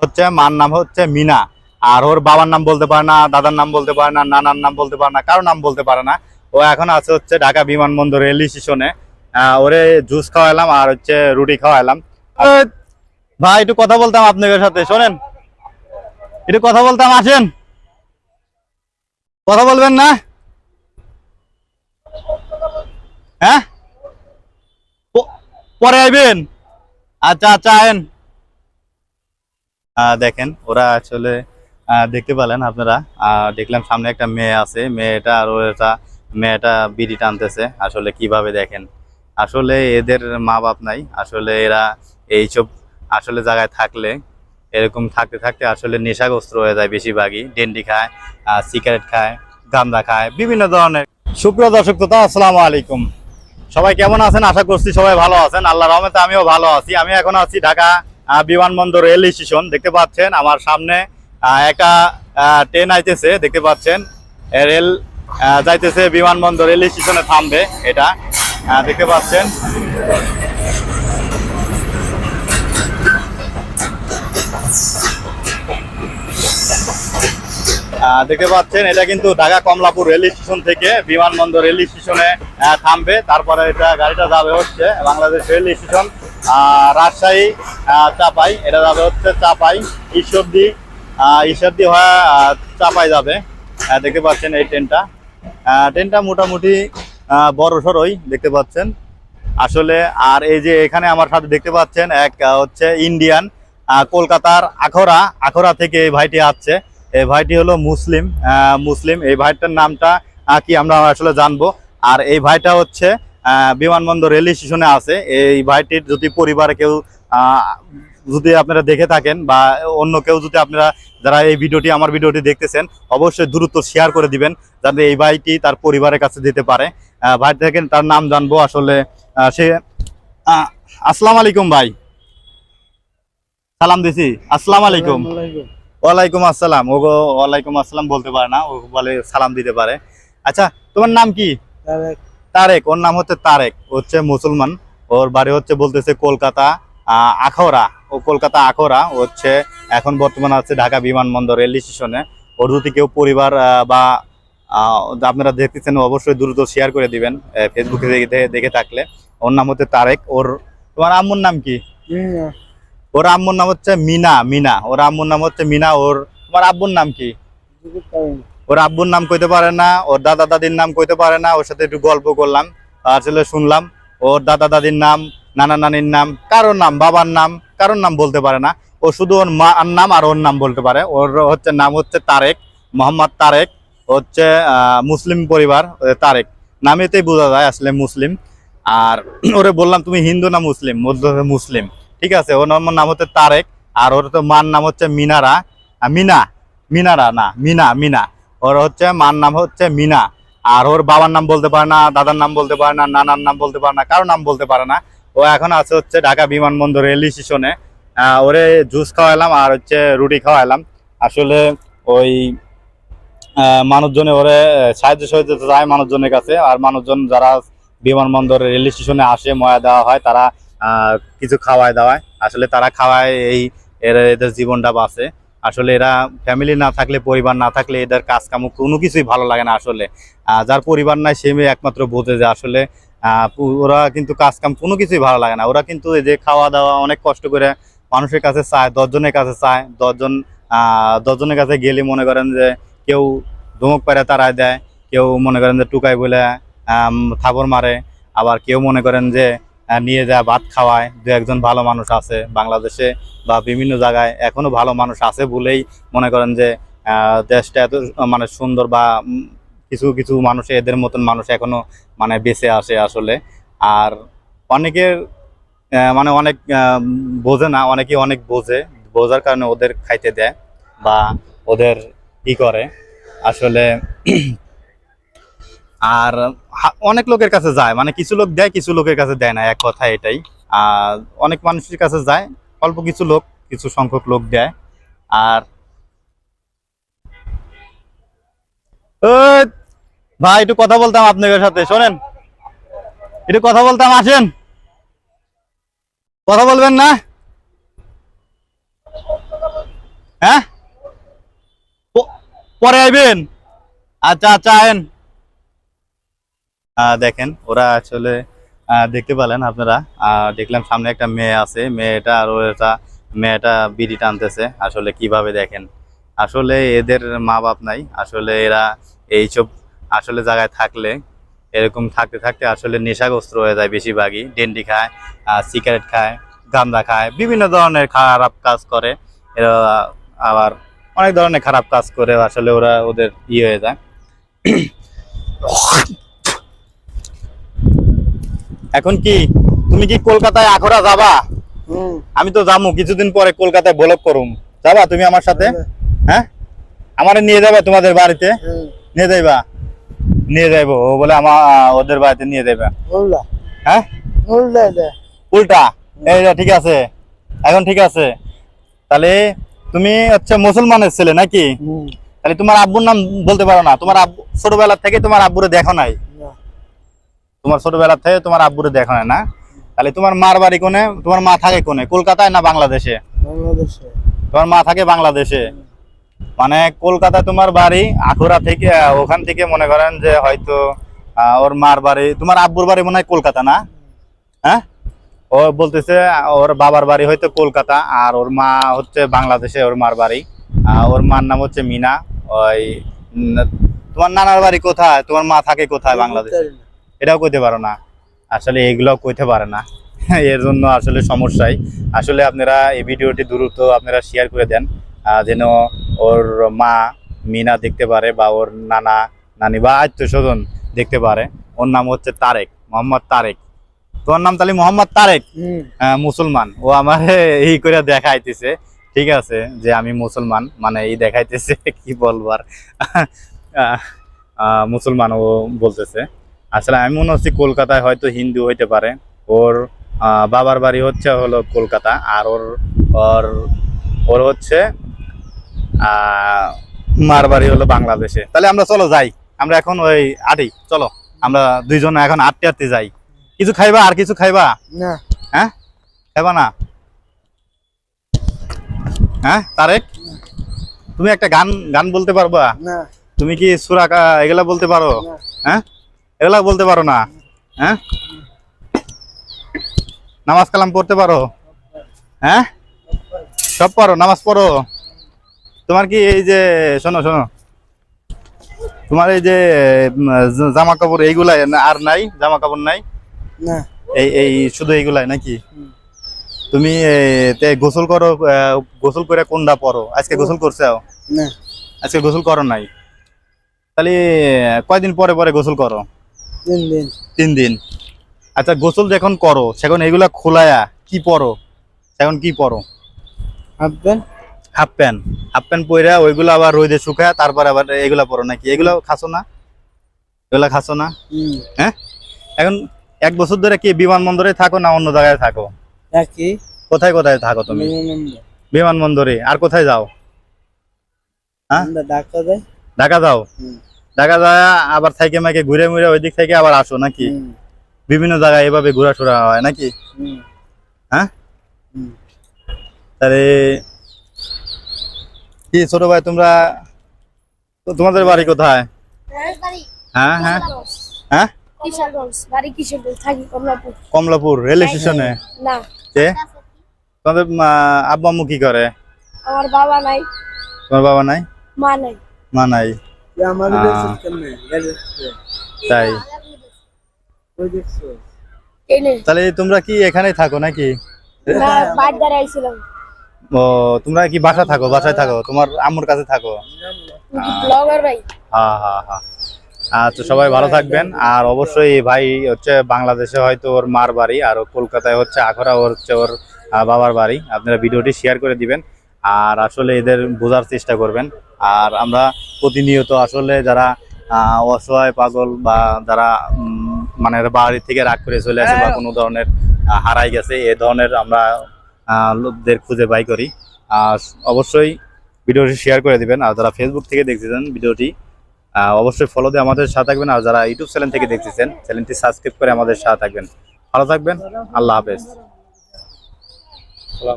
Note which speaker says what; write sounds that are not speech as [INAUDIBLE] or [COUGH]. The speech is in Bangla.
Speaker 1: হচ্ছে, মার নাম হচ্ছে মিনা। আর ওর বাবার নাম বলতে পারে না, দাদার নাম বলতে পারে না, নানার নাম বলতে পারে না কারও নাম বলতে পারে না। ও এখন আছে হচ্ছে ঢাকা বিমানবন্দর রেল স্টেশনে। ওরে জুস খাওয়াইলাম আর হচ্ছে রুটি খাওয়াইলাম। ভাই, একটু কথা বলতাম আপনাদের সাথে, শোনেন। একটু কথা বলতাম, আসেন। কথা বলবেন না? হ্যাঁ? পরে আইবেন। আচ্ছা আচ্ছা আয়েন। দেখেন, ওরা আসলে দেখতে পেলেন আপনারা। দেখলাম সামনে একটা মেয়ে আছে। মেয়েটা আর ওটা, মেয়েটা বিড়ি টানতেছে। আসলে কীভাবে দেখেন? আসলে এদের মা বাপ নাই। আসলে এরা এইসব আসলে জায়গায় থাকলে, এরকম থাকতে থাকতে আসলে নেশাগ্রস্ত হয়ে যায় বেশিরভাগই। ডেন্ডি খায় সিগারেট খায়, গান্দা খায়, বিভিন্ন ধরনের। সুপ্রিয় দর্শক শ্রোতা, আসসালামু আলাইকুম। সবাই কেমন আছেন? আশা করছি সবাই ভালো আছেন। আল্লাহ রহমতে আমিও ভালো আছি। আমি এখন আছি ঢাকা বিমানবন্দর রেল স্টেশন, দেখতে পাচ্ছেন আমার সামনে একটা ট্রেন আইতেছে, দেখতে পাচ্ছেন। রেল যাইতেছে, বিমানবন্দর রেল স্টেশনে থামবে এটা। দেখতে পাচ্ছেন। দেখতে পাচ্ছেন, এটা কিন্তু ঢাকা কমলাপুর রেল স্টেশন থেকে বিমানবন্দর রেল স্টেশনে থামবে। তারপরে এটা গাড়িটা যাবে হচ্ছে বাংলাদেশ রেল স্টেশন। রাজশাহী চাপাই, এটা যাবে হচ্ছে চাপাই, ঈশ্বরদী ঈশ্বরদী হয়ে চাপাই যাবে। দেখতে পাচ্ছেন এই ট্রেনটা। ট্রেনটা মোটামুটি বড় সড়ই, দেখতে পাচ্ছেন। আসলে, আর এই যে এখানে আমার সাথে দেখতে পাচ্ছেন এক হচ্ছে ইন্ডিয়ান কলকাতার আখড়া আখরা থেকে এই ভাইটি আসছে। এই ভাইটি হলো মুসলিম মুসলিম। এই ভাইটার নামটা কি আমরা আসলে জানব। আর এই ভাইটা হচ্ছে বিমানবন্দর রেল স্টেশনে আছে। এই ভাইটির যদি পরিবারে কেউ যদি আপনারা দেখে থাকেন বা অন্য কেউ যদি আপনারা যারা এই ভিডিওটি আমার ভিডিওটি দেখতেছেন অবশ্যই দ্রুত শেয়ার করে দিবেন যাতে এই ভাইটি তার পরিবারের কাছে দিতে পারে। ভাই থেকে তার নাম জানব আসলে সে আসসালাম আলাইকুম ভাই। সালাম দিছি। আসসালাম আলাইকুম। ওয়ালাইকুম। আসসালাম। ও ওয়ালাইকুম আসসালাম বলতে পারে না ও বলে সালাম দিতে পারে। আচ্ছা তোমার নাম কি? তারেক ওর নাম হচ্ছে তারেক হচ্ছে মুসলমান ওর বাড়ি হচ্ছে বলতেছে কলকাতা আখাউড়া ও কলকাতা ও হচ্ছে এখন বর্তমানে আছে ঢাকা বিমানবন্দর রেল স্টেশনে। ওর যদি কেউ পরিবার বা আপনারা দেখতেছেন অবশ্যই দ্রুত শেয়ার করে দিবেন ফেসবুকে দেখে দেখে থাকলে। ওর নাম হচ্ছে তারেক ওর তোমার আম্মুর নাম কি? ওর আম্মুর নাম হচ্ছে মিনা মিনা ওর আম্মুর নাম হচ্ছে মিনা ওর তোমার আব্বুর নাম কি? ওর আব্বুর নাম কইতে পারে না, ওর দাদা দাদির নাম কইতে পারে না, ওর সাথে একটু গল্প করলাম আসলে শুনলাম, ওর দাদা দাদির নাম, নানা নানির নাম, কারোর নাম, বাবার নাম, কারোর নাম বলতে পারে না। ও শুধু ওর মার নাম আর ওর নাম বলতে পারে। ওর হচ্ছে নাম হচ্ছে তারেক, মোহাম্মদ তারেক, হচ্ছে মুসলিম পরিবার তারেক। নামেতেই বোঝা যায় আসলে মুসলিম। আর [CLEARS THROAT] ওরে বললাম, তুমি হিন্দু না মুসলিম? মুসলিম। ঠিক আছে, ওর নাম হচ্ছে তারেক, আর ওর তো মার নাম হচ্ছে মিনারা। মিনা মিনারা, না, মিনা মিনা। ওর হচ্ছে মার নাম হচ্ছে মিনা। আর ওর বাবার নাম বলতে পারে না, দাদার নাম বলতে পারে না, নানার নাম বলতে পারে না, কারও নাম বলতে পারে না। ও এখন আছে হচ্ছে ঢাকা বিমানবন্দর রেল স্টেশনে। ওরে জুস খাওয়াইলাম আর হচ্ছে রুটি খাওয়াইলাম। আসলে ওই মানুষজনে ওরে সাহায্য সহযোগিতা চায় মানুষজনের কাছে। আর মানুষজন যারা বিমানবন্দর রেল স্টেশনে আসে, ময়া দেওয়া হয়, তারা কিছু খাওয়ায় দাওয়ায়। আসলে তারা খাওয়ায় এই এদের জীবনটা বাঁচে। আসলে এরা ফ্যামিলি না থাকলে, পরিবার না থাকলে এদের কাজ কাম কোনো কিছুই ভালো লাগে না আসলে। যার পরিবার নাই, সে মেয়ে একমাত্র বোঝে যে আসলে ওরা কিন্তু কাজ কাম কোনো কিছুই ভালো লাগে না। ওরা কিন্তু এই যে খাওয়া দাওয়া অনেক কষ্ট করে মানুষের কাছে চায়, দশজনের কাছে চায়, দশজন দশজনের কাছে গেলে মনে করেন যে কেউ ধমক পারে তারাই দেয়, কেউ মনে করেন যে টুকাই বলে থাপড় মারে, আবার কেউ মনে করেন যে নিয়ে যায় ভাত খাওয়ায়। দু একজন ভালো মানুষ আছে বাংলাদেশে বা বিভিন্ন জায়গায়। এখনও ভালো মানুষ আছে বলেই মনে করেন যে দেশটা এত মানে সুন্দর বা কিছু কিছু মানুষ, এদের মতন মানুষ এখনও মানে বেঁচে আসে আসলে। আর অনেকের মানে অনেক বোঝে না অনেকে অনেক বোঝে। বোঝার কারণে ওদের খাইতে দেয় বা ওদের ই করে। আসলে আর অনেক লোকের কাছে যায় মানে কিছু লোক দেয়, কিছু লোকের কাছে দেয় না, এক কথা এটাই। আর অনেক মানুষের কাছে যায়, অল্প কিছু লোক, কিছু সংখ্যক লোক দেয়। আর ভাই, একটু কথা বলতাম আপনাদের সাথে, শোনেন। একটু কথা বলতাম, আসেন। কথা বলবেন না? হ্যাঁ? পরে আইবেন। আচ্ছা আচ্ছা আয়েন। দেখেন, ওরা আসলে দেখতে পেলেন আপনারা। দেখলাম সামনে একটা মেয়ে আছে। মেয়েটা আর এটা মেয়েটা বিড়ি টানতেছে। আসলে কীভাবে দেখেন? আসলে এদের মা বাপ নাই। আসলে এরা এইসব আসলে জায়গায় থাকলে, এরকম থাকতে থাকতে আসলে নেশাগ্রস্ত হয়ে যায় বেশিরভাগই। ডেন্ডি খায় সিগারেট খায়, গান্দা খায়, বিভিন্ন ধরনের খারাপ কাজ করে। এরা আবার অনেক ধরনের খারাপ কাজ করে। আসলে ওরা ওদের ইয়ে হয়ে যায়। এখন কি তুমি কি কলকাতায় আখড়া যাবা? আমি তো যাব কিছুদিন পরে কলকাতায় ব্লক করুম। যাবা তুমি আমার সাথে? হ্যাঁ? আমারে নিয়ে যাবে তোমাদের বাড়িতে? নিয়ে যাইবা? নিয়ে যাইবো ও বলে আমার ওদের বাড়িতে নিয়ে যাবে
Speaker 2: বললা
Speaker 1: হ্যাঁ? উল্টা এইটা ঠিক আছে। এখন ঠিক আছে। তাহলে তুমি হচ্ছে মুসলমানের ছেলে নাকি? তাহলে তোমার আব্বুর নাম বলতে পারো না। তোমার আব্বু ছোটবেলা থেকে তোমার আব্বুরে দেখো নাই। তোমার ছোটবেলা থেকে তোমার আব্বুরে দেখো নাই না? তাহলে তোমার মার বাড়ি কোনে? তোমার মা থাকে কোনে? কলকাতায় না বাংলাদেশে?
Speaker 2: বাংলাদেশে।
Speaker 1: তোমার মা থাকে বাংলাদেশে। মানে কলকাতা তোমার বাড়ি আখুরা থেকে ওখান থেকে মনে করেন যে হয়তো ওর মার বাড়ি তোমার আব্বুর বাড়ি মনে হয় কলকাতা না? হ্যাঁ? ও বলতেছে ওর বাবার বাড়ি হয়তো কলকাতা আর ওর মা হচ্ছে বাংলাদেশে ওর মার বাড়ি। ওর মার নাম হচ্ছে মিনা। ওই তোমার নানার বাড়ি কোথায়? তোমার মা থাকে কোথায় বাংলাদেশে? এটাও কইতে পারো না। আসলে এগুলো কইতে পারে না। [LAUGHS] এর জন্য আসলে সমস্যাই। আসলে আপনারা এই ভিডিওটি দ্রুত আপনারা শেয়ার করে দেন যেন ওর মা মিনা দেখতে পারে বা ওর নানা নানি বা আত্মীয় স্বজন দেখতে পারে। ওর নাম হচ্ছে তারেক মোহাম্মদ তারেক। তোমার নাম তাহলে মোহাম্মদ তারেক? মুসলমান। ও আমার [LAUGHS] এই করে দেখাইতেছে। ঠিক আছে যে আমি মুসলমান মানে এই দেখাইতেছে [LAUGHS] কি বলবার মুসলমান ও বলতেছে। আসলে আমি মনে হচ্ছে কলকাতায় হয়তো হিন্দু হইতে পারে। ওর আহ, বাবার বাড়ি হচ্ছে হলো কলকাতা আর ওর ওর ওর হচ্ছে মার বাড়ি হলো বাংলাদেশে। তাহলে আমরা চলো যাই। আমরা এখন ওই আটি চলো। আমরা দুইজন এখন আটতে আটতে যাই। কিছু খাইবা আর কিছু খাইবা?
Speaker 2: না।
Speaker 1: হ্যাঁ? খাইবা না? হ্যাঁ তারেক? তুমি একটা গান গান বলতে পারবা? তুমি কি সুরাকা এগুলা বলতে পারো? হ্যাঁ? এগুলা বলতে পারো না হ্যাঁ? নামাজ কালাম পড়তে পারো হ্যাঁ? সব পারো নামাজ পড়ো। তোমার কি এই যে শোনো শোনো। তোমার এই যে জামা কাপড় এইগুলাই আর নাই? জামা কাপড় নাই এই এই শুধু এইগুলাই নাকি? তুমি গোসল করো গোসল করে কোনটা পরো আজকে গোসল করছ আজকে গোসল করো নাই? তাহলে কয়দিন পরে পরে গোসল করো?
Speaker 2: তিন দিন।
Speaker 1: তিন দিন। আচ্ছা গোসল যখন করো সেখন এগুলা খোলায়া কি পরো? এখন কি পরো?
Speaker 2: হাঁটবেন
Speaker 1: হাফ প্যান্ট। হাফ প্যান্ট পরে ওইগুলো আবার রোদে শুকায় তারপরে আবার এগুলা পরো নাকি? এগুলো খাসো না? এগুলা খাসো না? হ্যাঁ? এখন এক বছর ধরে কি বিমানবন্দরে থাকো না অন্য জায়গায় থাকো?
Speaker 2: একই।
Speaker 1: কোথায় কোথায় থাকো তুমি?
Speaker 2: বিমানবন্দরে।
Speaker 1: আর কোথায় যাও? হ্যাঁ?
Speaker 2: ঢাকা
Speaker 1: যাও? ঢাকা যায় আবার থাইকে মাইকে ঘুরে মুড়ে ওই দিক থেকে আবার আসো নাকি? বিভিন্ন জায়গায় এভাবে ঘোরাফেরা হয় নাকি? হ্যাঁ। তাহলে কি ছোট ভাই তোমরা তোমাদের বাড়ি কোথায়? হ্যাঁ হ্যাঁ হ্যাঁ।
Speaker 3: থাকি কমলাপুর।
Speaker 1: কমলাপুর রেল স্টেশনে? কে? তোমাদের মা- আব্বা আম্মু কি করে?
Speaker 3: আমার বাবা নাই।
Speaker 1: তোমার বাবা নাই?
Speaker 3: মা নাই।
Speaker 1: মা নাই। তাই।
Speaker 2: ওই দেখছ?
Speaker 3: এই নেই
Speaker 1: তাহলে তোমরা কি এখানেই থাকো নাকি?
Speaker 3: না বাইর দ্বারা আইছিলাম।
Speaker 1: ও তোমরা কি বাসা থাকো? বাসায় থাকো? তোমার আম্মুর কাছে থাকো? হ্যাঁ হ্যাঁ হ্যাঁ আচ্ছা সবাই ভালো থাকবেন। আর অবশ্যই ভাই হচ্ছে বাংলাদেশে হয়তো ওর মার বাড়ি আর কলকাতায় হচ্ছে আখড়া ওর হচ্ছে ওর বাবার বাড়ি। আপনারা ভিডিওটি শেয়ার করে দিবেন। আর আসলে এদের বোঝার চেষ্টা করবেন। আর আমরা প্রতিনিয়ত আসলে যারা অসহায় পাগল বা যারা মানে বাড়ি থেকে রাগ করে চলে আসে বা কোনো ধরনের হারাই গেছে এ ধরনের আমরা লোকদের খুঁজে বাই করি। আর অবশ্যই ভিডিওটি শেয়ার করে দিবেন। আর যারা ফেসবুক থেকে দেখতেছেন ভিডিওটি অবশ্যই ফলো দিয়ে আমাদের সাথে থাকবেন। আর যারা ইউটিউব চ্যানেল থেকে দেখতেছেন চ্যানেলটি সাবস্ক্রাইব করে আমাদের সাথে থাকবেন। ভালো থাকবেন। আল্লাহ হাফেজ।